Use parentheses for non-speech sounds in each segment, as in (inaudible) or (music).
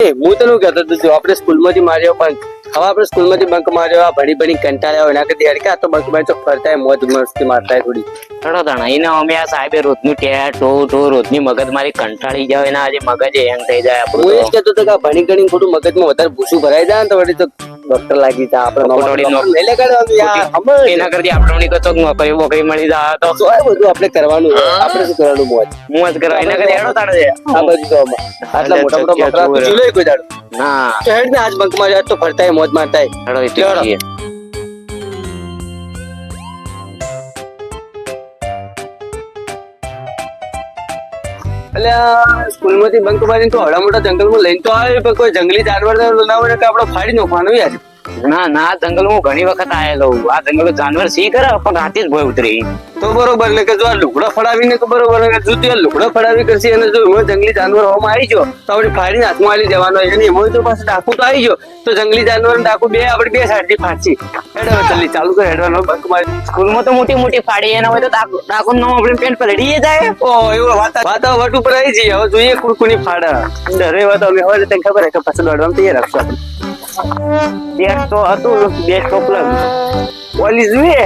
હું તને કહેતો હતો આપણે સ્કૂલમાંથી માર્યો પણ હવે આપણે સ્કૂલમાંથી બંક માર્યો આ ભણી ભણી કંટાળ્યા હોય એના કરતી હડકા તો બંક મારી તો ફરતા મોજ મસ્તી મારતા થોડી. ચડો તણ એને અમે આ સાહેબે રોજનું ટેર ટો ટો રોજની મગજ મારી કંટાળી જાય એના આજે મગજ હેંગ થઈ જાય હું એ જ કહેતો હતો કે આ ભણી ગણી ખોટું મગજમાં વધારે ભૂસું ભરાઈ જાય ને તો વળી તો ડોક્ટર લાગી જાય આપણે. એના કરતી આપણે કચોક નોકરી બોકરી મળી જાય તો. શું બધું આપણે કરવાનું આપણે શું કરવાનું મોજ? હું જ કરવા એના કરતી હેડો તાણે આ બધું આટલા મોટા મોટા મકરા જોવે. કોઈ દાડો? ના. હેડ ને આજ બંક માર્યો તો ફરતા મોજ મારતા થાય. જઈએ. એટલે સ્કૂલમાંથી બંક મારીને તો હડા મોટા જંગલમાં લઈને તો આવે પણ કોઈ જંગલી જાનવર ના હોય કે આપણે ફાડી નાખવાનું યાર ના ના જંગલ હું ઘણી વખત આયેલો આ જંગલ જાનવર સી કરે પણ રાતે જ ભય ઉતરી. તો બરોબર એટલે કે જો આ લુગડા ફડાવીને તો બરોબર જો લુગડા ફડાવી કરશે અને જો એમાં જંગલી જાનવર હોમ આવી ગયો તો આપણે ફાડીને હાથમાં આવી જવાનો. અને એમાં તો પાસે ડાકુ તો આવી ગયો તો જંગલી જાનવર ડાકુ બે આપણે બે સાઈડથી ફાડશી હેડ હવે જલ્દી ચાલુ કર હેડવાનો બંક મારી. સ્કૂલમાં તો મોટી મોટી ફાડી એના હોય તો ડાકુ ડાકુ નો આપણે પેન્ટ પલડીએ જાય. ઓ એવો વાત વાત વટ ઉપર આવી જઈએ. હવે જોઈએ કુરકુની ફાડા. ડરે વાત અમે હવે તને ખબર હે કે પાછું દોડવામાં તૈયાર રાખશું આપણે. તો હતું બેટ તો પ્લગ ઓલી જોઈએ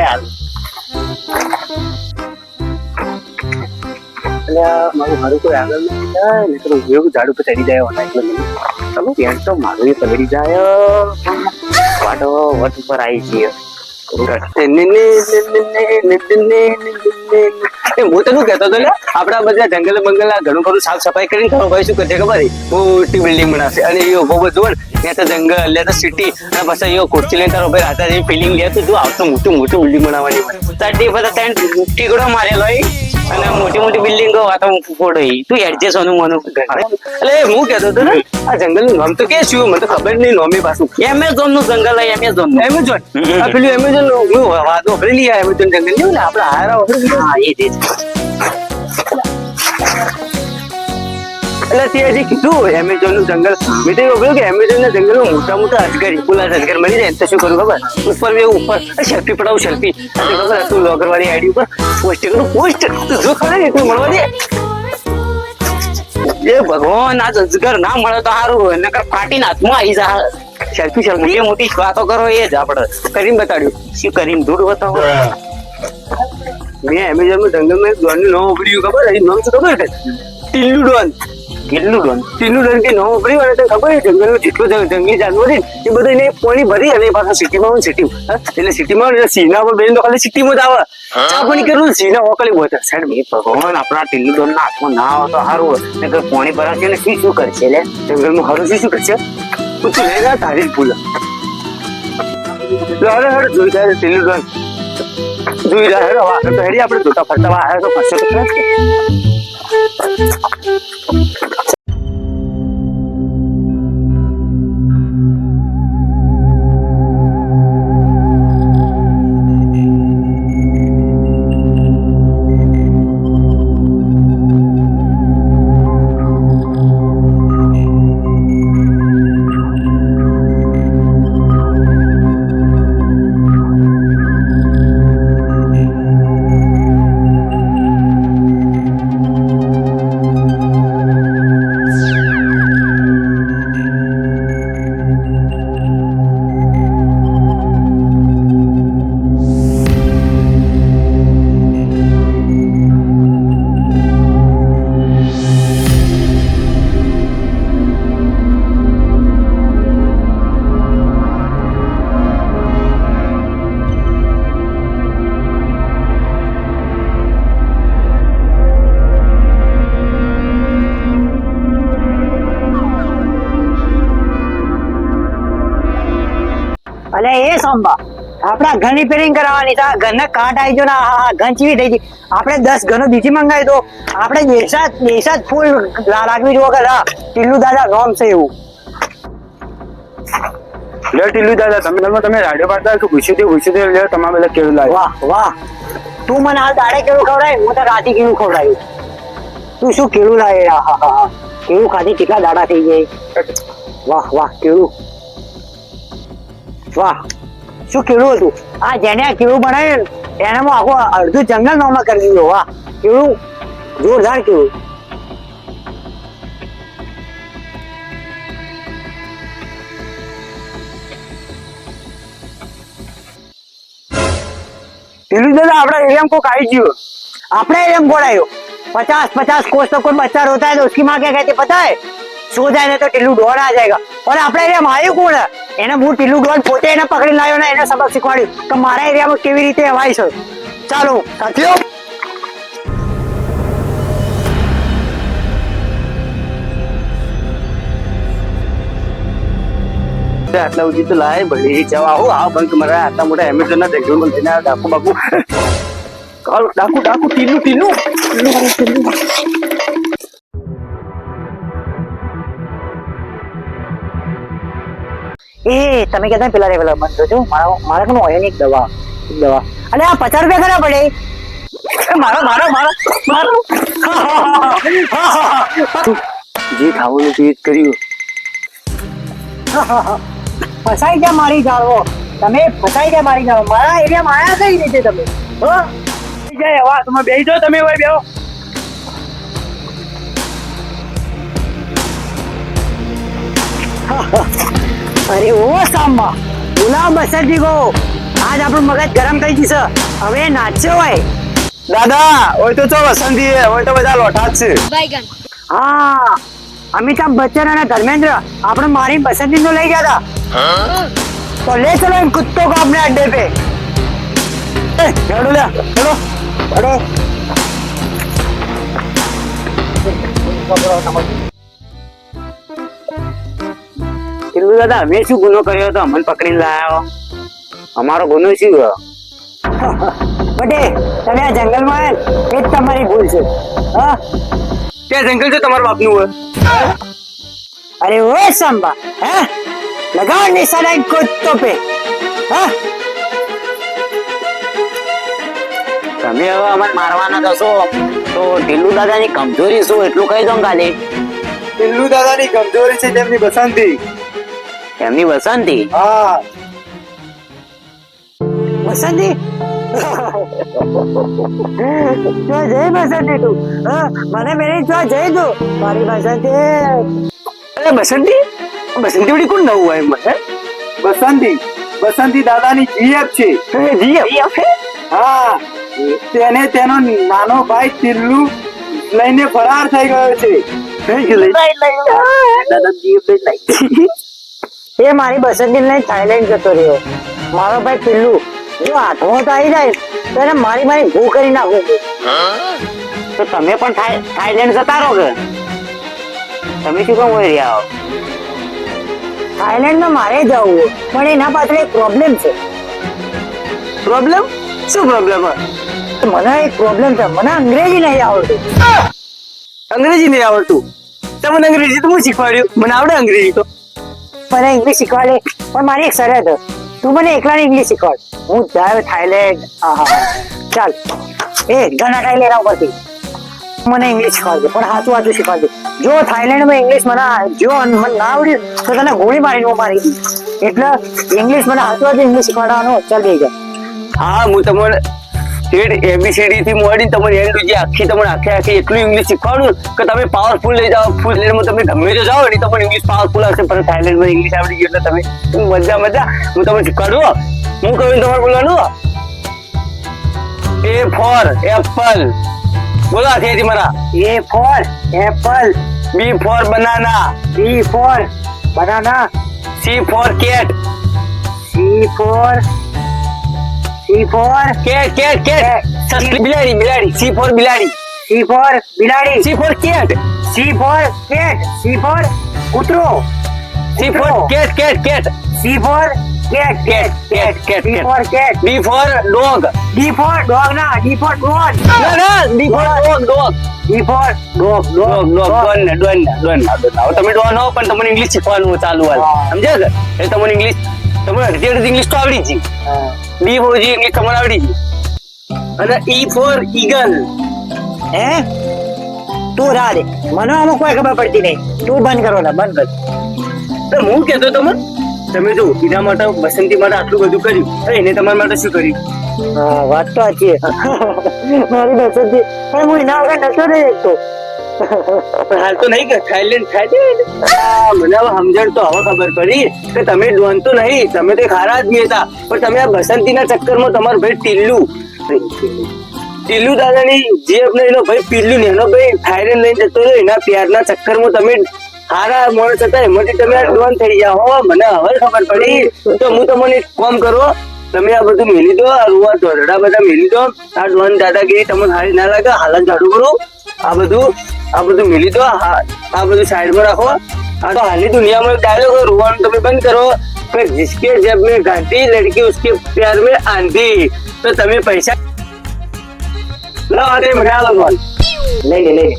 યાર મારું મારું કોઈ આગળ નથી જાય ને તો જેવું ઝાડ ઉપર ચડી જાય હોતા એટલે. તમે પેન્ટ તો મારું એ પલડી જાય વાટો વટ ઉપર આવી છીએ ને ને ને ને ને ને ને ને ને ને ને. એ હું તો શું કહેતો હતો ને આપડા બધા જંગલ બંગલ ઘણું ખરું સાફ સફાઈ કરીને ખરો ભાઈ શું કરશે ખબર મોટી બિલ્ડિંગ બનાવશે. અને એ બહુ બધું ને, ત્યાં તો જંગલ, ત્યાં તો સિટી અને પછી એ ખુરશી લઈને તારો ભાઈ રાતા જેવી ફિલિંગ લે તો આવતો મોટું મોટું બિલ્ડિંગ બનાવવાની હોય. તટી બધા ત્રણ ટીકડો મારેલો હોય. અને મોટી મોટી બિલ્ડિંગો વાતો ફોડો તું એડજસ્ટ હોનું મનું એટલે હું કહેતો હતો ને આ જંગલનું નામ તો કે શું? મને તો ખબર નહીં નોમી પાછું. એમેઝોનનું જંગલ હોય એમેઝોન એમેઝોન આ પેલું એમેઝોનનું વાત વાપરેલી આ એમેઝોન જંગલ. ને? આપડે હારા હા એ જ. એટલે તે હજી કીધું? એમેઝોનનું જંગલ. મેં તો એવું કે એમેઝોન ના જંગલમાં મોટા મોટા અજગર પુલા અજગર મળી જાય તો શું કરું ખબર? ઉપર મેં ઉપર સેલ્ફી પડાવું સેલ્ફી ખબર? તું લોગર વાળી આઈડી ઉપર પોસ્ટ કરું પોસ્ટ જો ખબર એટલું મળવા દે? એ ભગવાન, આ અજગર ના મળે તો સારું. નકર ફાટીને હાથમાં આવી જા. સેલ્ફી સેલ્ફી જે મોટી વાતો કરો એ જ આપડે કરીને બતાડ્યું. શું કરીને દૂર બતાવો. મેં એમેઝોનમાં જંગલમાં ડોનનું નામ ઉભર્યું ખબર? નામ શું ખબર? ટીલ્લુ ડોન કેટલું લોન ટીલ્લુ ડોન કે નવો ઉભર્યું અને તને ખબર જંગલનું જેટલું જંગ- જંગલી જાનવર છે ને, એ બધું એને પાણી ભરી અને પાછા સિટીમાં આવે સિટી એટલે સિટીમાં એટલે સિંહના પર બેન તો ખાલી સિટીમાં જ આવે. ચા પણ કરું સિંહના ઓકલી બોતર સાહેબ મેં ભગવાન આપણા ટીલું ડોન ના હાથમાં ના આવે તો સારું હોય. કે પાણી ભરાશે ને શું શું કરશે એટલે જંગલમાં હારું શું શું કરશે? તું લઈ જા તારી જ ભૂલ હરે હરે જોઈ જાય ટીલું ડોન જોઈ જાય હેડો હવે તો હેડી આપણે જોતા ફરતા આવ્યા તો ફરશે તો ખરા અલે એ સંભા આપણા ઘર રિપેરિંગ કરાવવાની તા ઘરને કાટ આવી જો ને હા ઘર ચીવી થઈ ગઈ. આપણે દસ ઘરનો બીજી મંગાવી દો. આપણે દેશા દેશા જ ફૂલ રાખવી લાગવી જો વગર હા ટીલ્લુ દાદા નોમ છે એવું. લે ટીલ્લુ દાદા તમે ઘરમાં તમે રાડિયો પાડતા કે પૂછ્યું તે પૂછ્યું તે લે તમારે બધા કેવું લાગે? વાહ વાહ. તું મને હાલ દાડે કેવું ખવડાય? હું તો રાતી કેવું ખવડાયું? તું શું કેળું લાગે? હા હા હા કેળું ખાધી? કેટલા દાડા થઈ જાય વાહ વાહ કેળું વાહ, શું કેળું હતું? આ જેને આ કેળું બનાવ્યું ને, એને હું આખું અડધું જંગલ નોમાં કરી દીધું. વાહ કેળું જોરદાર કેળું પેલું દાદા આપણા એરિયામાં કોક આવી ગયું. આપણે એમ કોણ પચાસ પચાસ કોસ તો કોઈ બચ્ચા રોતા है तो उसकी माँ क्या कहती पता है सो जाए ना तो टिल्लू ढोड़ा आ जाएगा और अपने लिए हम એને હું ટિલ્લુ ડોર પોતે એને પકડી લાવ્યો ને એને સબક શીખવાડ્યું કે મારા એરિયામાં કેવી રીતે અવાય છે. ચાલો સાથીઓ. આટલા સુધી તો લાય ભલે જવા હો આ બંક મારા આટલા મોટા એમેઝોન ના જંગલ મને આ ડાકુ બાકુ. (laughs) કાલ ડાકુ ડાકુ તીનું ટીલું ટીલું, ટીલું. એ તમે કહેતા પેલા રે પેલા બંધ થજો. મારા મારા કનું હોય એક દવા. એક દવા. અને આ પચાસ રૂપિયા ખરા પડે. મારો મારો મારો મારો. જે ખાવાનું તે જ કર્યું. ફસાઈ ગયા મારી જાળવો તમે ફસાઈ ગયા મારી જાળવો મારા એરિયામાં માયા કઈ રીતે તમે. હો? જય હવા તમે બેસી જાઓ તમે હોય બેહો. અરે ઓ સાંબા ગુલાબ બસરજી ગો. આજ આપણું મગજ ગરમ થઈ ગયું છે. હવે નાચ્યો હોય. દાદા ઓય તો ચો વસંતી હે તો બધા લોઠા જ છે. હા. અમિતાભ બચ્ચન અને ધર્મેન્દ્ર આપણે મારી પસંદગી નો લઈ ગયા હતા તો લે ચલો એમ કુત્તો કો આપણે અડ્ડે પે. ચલો ચલો ચલો પિલુ દાદા અમે શું ગુનો કર્યો હતો? અમને પકડીને લાયો. અમારો ગુનો શું હતો? (laughs) બટે તમે આ જંગલમાં એ જ તમારી ભૂલ છે. હા? તે જંગલ છે તમારા બાપનું હોય. અરે ઓ સંભા હે? લગાવ નિશાના કૂદતો પે હા? તમે હવે અમારે મારવાના દસો તો ઢીલુ દાદાની કમજોરી શું? એટલું કહી દો ખાલી ઢીલુ દાદાની કમજોરી છે તેમની બસંતી. એમની વસંતી. વસંતી? જો જય વસંતી તું. મને મેરી જો જય તું મારી વસંતી. અરે વસંતી? વસંતી વળી કોણ નવું આવ્યું મને વસંતી. વસંતી દાદાની જીએફ છે. જીએફ હા? તેને તેનો નાનો ભાઈ તિલ્લુ લઈને ફરાર થઈ ગયો છે. દાદા જીએફ લઈ એ મારી બસંતી લઈને થાઈલેન્ડ જતો રહ્યો. મારો ભાઈ પિલ્લુ, જો આઠમો તો આવી જાય, તો એને મારી મારી ભૂ કરી નાખું તો તમે પણ થાઈલેન્ડ જતા રહો કે? તમે શું કામ હોય રહ્યા હો? થાઈલેન્ડમાં મારે જવું, પણ એના પાછળ એક પ્રોબ્લેમ છે. પ્રોબ્લેમ શું પ્રોબ્લેમ મને એક પ્રોબ્લેમ છે, મને અંગ્રેજી નહીં આવડતું. અંગ્રેજી નહીં આવડતું? તમને અંગ્રેજી તો હું શીખવાડ્યું? મને આવડે અંગ્રેજી તો? મને ઇંગ્લિશ શીખવાડે. પણ મારી એક શરત તું મને એકલાને ઇંગ્લિશ શીખવાડ. હું જાય થાઈલેન્ડ ચાલ. એ, ઘણા થાઈલેન્ડ ઉપરથી મને ઇંગ્લિશ શીખવાડજે. પણ સાચું સાચું શીખવાડજે. જો થાઈલેન્ડમાં ઇંગ્લિશ મને જો મને ના આવડ્યું તો તને ગોળી મારીને હું મારી એટલે ઇંગ્લિશ મને સાચું સાચું ઇંગ્લિશ શીખવાડવાનું ચાલ થઈ જાય હા, હું તમને સ્ટેટ એબીસીડી થી મોડી તમને એન્ડ સુધી આખી તમને આખે આખી એટલું ઇંગ્લિશ શીખવાડું કે તમે પાવરફુલ લઈ જાઓ ફૂલ લેરમાં તમે ગમે તે જાઓ ને તમને ઇંગ્લિશ પાવરફુલ આવશે પણ થાઈલેન્ડમાં ઇંગ્લિશ આવડી ગયું એટલે તમે મજા મજા હું તમને શીખવાડું હો. હું કહ્યું તમારે બોલવાનું એ ફોર એપલ બોલો આથી મારા. A for apple B for banana B for banana C for cat C for C for cat cat કે બિલાડી બિલાડી સી ફોર બિલાડી સી ફોર બિલાડી C for cat C for cat C for કૂતરો C for cat cat cat C for cat cat cat C cat for cat D for dog D for dog ના D for dog ના ના D for dog dog D for dog dog dog don ને don don તમે don હો પણ તમને English શીખવાનું ચાલુ હાલ. સમજ્યા કે એટલે તમને ઇંગ્લિશ તમને અડધી અડધી ઇંગ્લિશ તો આવડી જ બી ફોર જી ઇંગ્લિશ તમને આવડી જ અને ઈ ફોર ઈગલ હે? તું રાહ મને આમાં કોઈ ખબર પડતી નહીં. તું બંધ કરો ને બંધ કર. તો હું કહેતો તમે તમે જો એના માટે બસંતી માટે આટલું બધું કર્યું એને તમારા માટે શું કર્યું? હા વાત તો સાચી મારી બસંતી પણ હું એના વગર નતો રહી પણ હાલ તો નહીં કે થાઈલેન્ડ થાઈલેન્ડ મને સમજણ તો હવે ખબર પડી કે તમે ડોન તો નહીં, તમે તો ખારા આદમી હતા. પણ તમે આ બસંતીના ચક્કરમાં તમારો ભાઈ ટીલ્લું. ટીલ્લુ દાદાની જે ને એનો ભાઈ પીલ્લુ ને એનો ભાઈ થાઈલેન્ડ લઈને જતો રહ્યો, એના પ્યારના ચક્કરમાં તમે હારા માણસ હતા, એમાંથી તમે આ ડોન થઈ ગયા હો. મને હવે ખબર પડી. તો હું તમને કોમ કરો, તમે આ બધું મેલી દો, આ રૂવા ધોરડા બધા મેલી દો. આ ડોન દાદાગીરી તમને સારી ના લાગે, હાલત ઝાડુ કરો. આ બધું આ બધું મિલી દો આ બધું સાઈડમાં રાખો. આ તો હાલની દુનિયામાં ડાયલોગ રોવાનું તમે બંધ કરો. કે જિસકે જબ મેં ગાંધી લડકી ઉસકે પ્યાર મેં આંધી. તો તમે પૈસા લો અરે મજા લો બોલ લઈ લઈ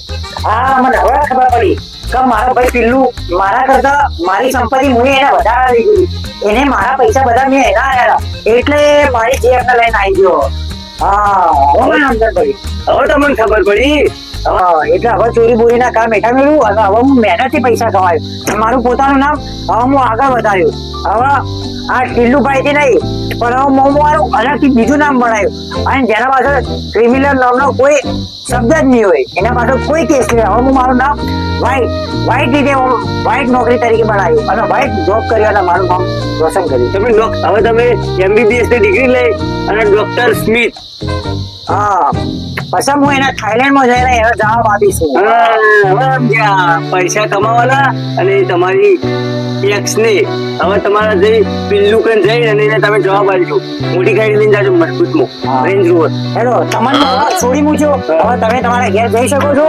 મને હવે ખબર પડી કે મારો ભાઈ પિલ્લુ મારા કરતા મારી સંપત્તિ હું એને વધારે લઈ ગઈ. એને મારા પૈસા બધા મેં એના આવ્યા એટલે મારી જેબને લઈને આવી ગયો. હા હું સમજણ પડી. હવે તમને ખબર પડી એટલે હવે ચોરી બોરીના કામ. હેઠા મેળવ્યું અને હવે હું મહેનતથી પૈસા કમાયું. મારું પોતાનું નામ હવે હું આગળ વધાર્યું. હવે આ ટીલુભાઈ થી નહીં પણ હવે મોં મારું અલગથી બીજું નામ બનાવ્યું. અને જેના પાછળ ક્રિમિનલ નામનો કોઈ શબ્દ જ નહીં હોય. એના પાછળ કોઈ કેસ નહીં. હવે હું મારું નામ વ્હાઈટ વ્હાઈટ રીતે વ્હાઈટ નોકરી તરીકે બનાવ્યું. અને વ્હાઈટ જોબ કર્યો અને મારું નામ રોશન કર્યું. તમે હવે તમે એમબીબીએસની ડિગ્રી લઈ અને ડોક્ટર સ્મિથ હા. પછી હું એના થાઈલેન્ડમાં જઈને એનો જવાબ આપીશું. પૈસા કમાવાના અને તમારી એક્સ ને હવે તમારા જે પિલ્લુ કન જઈ અને એને તમે જવાબ આપજો. મોટી ગાડી લઈને જાજો મજબૂતમાં. હા. રેન્જ રોવર હેલો તમને છોડી મૂક્યો. હવે તમે તમારા ઘેર જઈ શકો છો.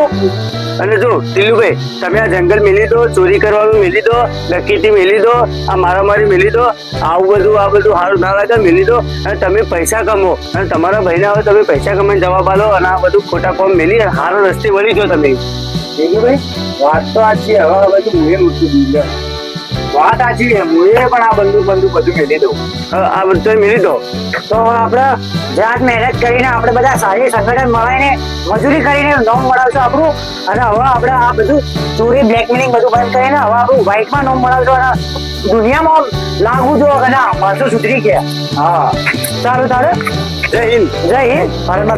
અને જો, ટીલુભાઈ, તમે આ જંગલ મેલી દો, ચોરી કરવાનું મેલી દો લકીટી મેલી દો, આ મારામારી મેલી દો, આવું બધું, આ બધું સારું ના લાગે, મેલી દો, અને તમે પૈસા કમો અને તમારા ભાઈને હવે તમે પૈસા કમાઈને જવાબ આલો અને આ બધું ખોટા કોમ મેલી અને સારો રસ્તે વળી જો તમે. વાત તો આ છે, હવે બધું મેં મૂકી દીધી. વાત આછી છે એ પણ આ બંદૂક બંદૂક બધું મેલી દઉં. આ બધું મેલી દો. તો આપણે જાત મહેનત કરીને આપણે બધા સારી સંગઠન મળીને મજૂરી કરીને નોમ મળાવશું આપણું. અને હવે આપણે આ બધું ચોરી બ્લેકમેલિંગ બધું બંધ કરીને હવે આપણું વ્હાઈટમાં નોમ મળાવશું અને દુનિયામાં લાગવું જો અને માણસો સુધરી ગયા. હા. સારું તારે? જય હિન્દ. જય હિન્દ. ભારત